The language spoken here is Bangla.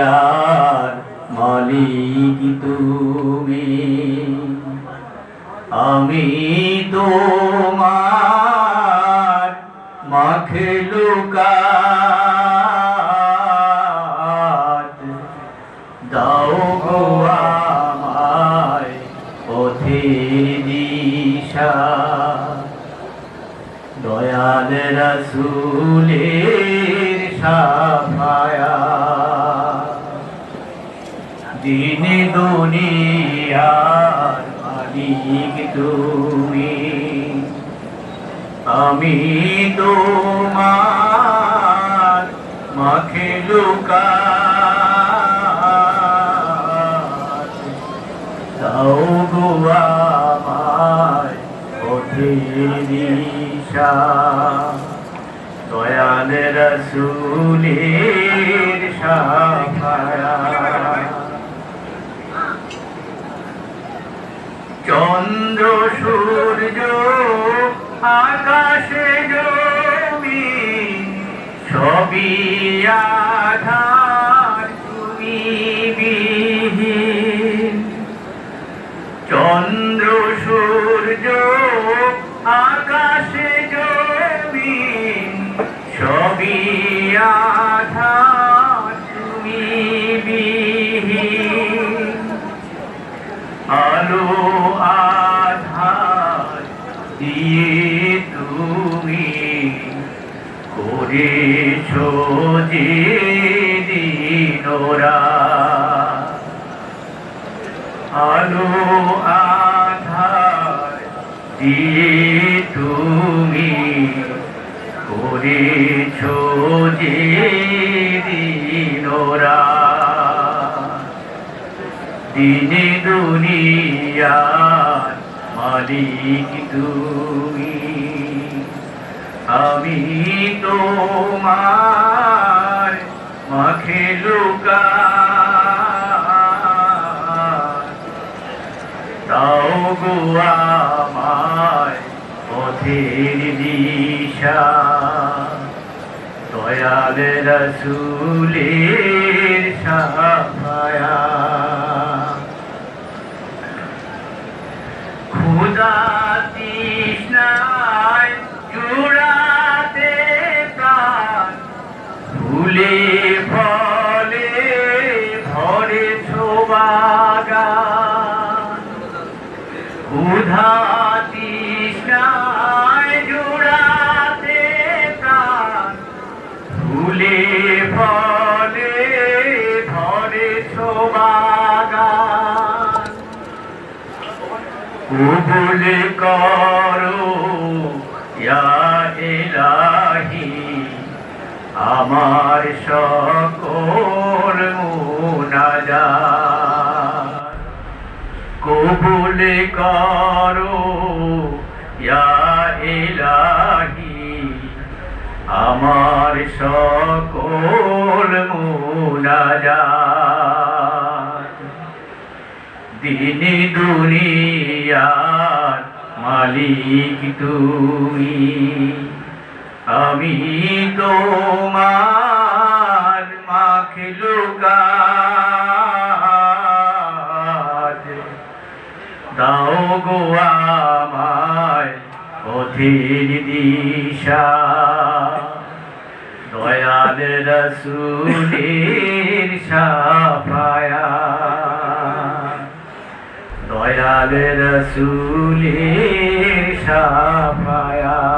আর মালিক তুমি। আমি তোমার মাখলুকাত। দাও গো আমায় পথে দিশা। দয়াল রসুলের সাফায়া দিন দুনিয়ার মালিক তুমি। আমি তোমার মাখে লুকাত দাও গো আমায় পথের দিশা। দয়াল রসুলের সাফায়া। চন্দ্র, সূর্য, আকাশে জমি, সবই আধার, তুমি বিহীন। চন্দ্র, সূর্য, আকাশে জমি, সবই আধার, তুমি বিহীন। আলো দিয়ে তুমি করেছ যে দিনোরা আলো আধার দিয়ে তুমি করেছ যে দিনোরা দিনে দুনিয়ার মালিক তুমি আমি তোমার মাখে লুকা। দাও গো আমায় পথের দিশা। দয়াল রসুলের ক্ষুধা তৃষ্ণায় জুড়াতে প্রাণ। ফুলে ফলে ভরে ছোবাগান কবুল করো ইলাহি আমার সকল মুনাজাত। কবুল করো ইলাহি আমার সকল দিন দুনিয়ার মালিক তুমি আমি তোমার মাখলুকাত দাও গো আমায় পথের দিশা। দয়াল রসুলের সাফায়া। দয়াল রসুলের সাফায়া।